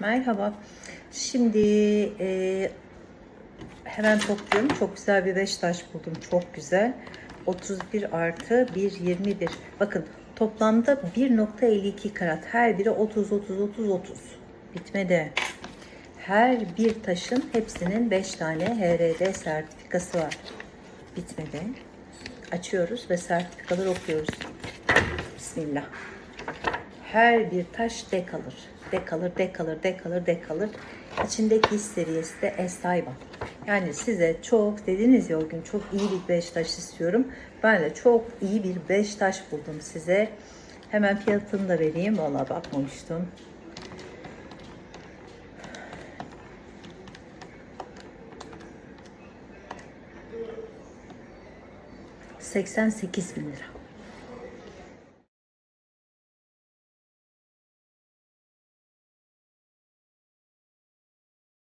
Merhaba. Şimdi e, hemen topluyorum. Çok güzel bir beş taş buldum. Çok güzel. 31 artı 1 21. Bakın toplamda 1.52 karat. Her biri 30 30 30 30. Bitmedi. Her bir taşın hepsinin 5 tane HRD sertifikası var. Bitmedi. Açıyoruz ve sertifikaları okuyoruz. Bismillah. Her bir taş dek alır. Dek alır, dek alır, dek alır, dek alır. İçindeki his seviyesi de Estayba. Yani size çok dediniz ya o gün çok iyi bir beş taş istiyorum. Ben de çok iyi bir beş taş buldum size. Hemen fiyatını da vereyim. Valla bakmamıştım. ...88 bin lira.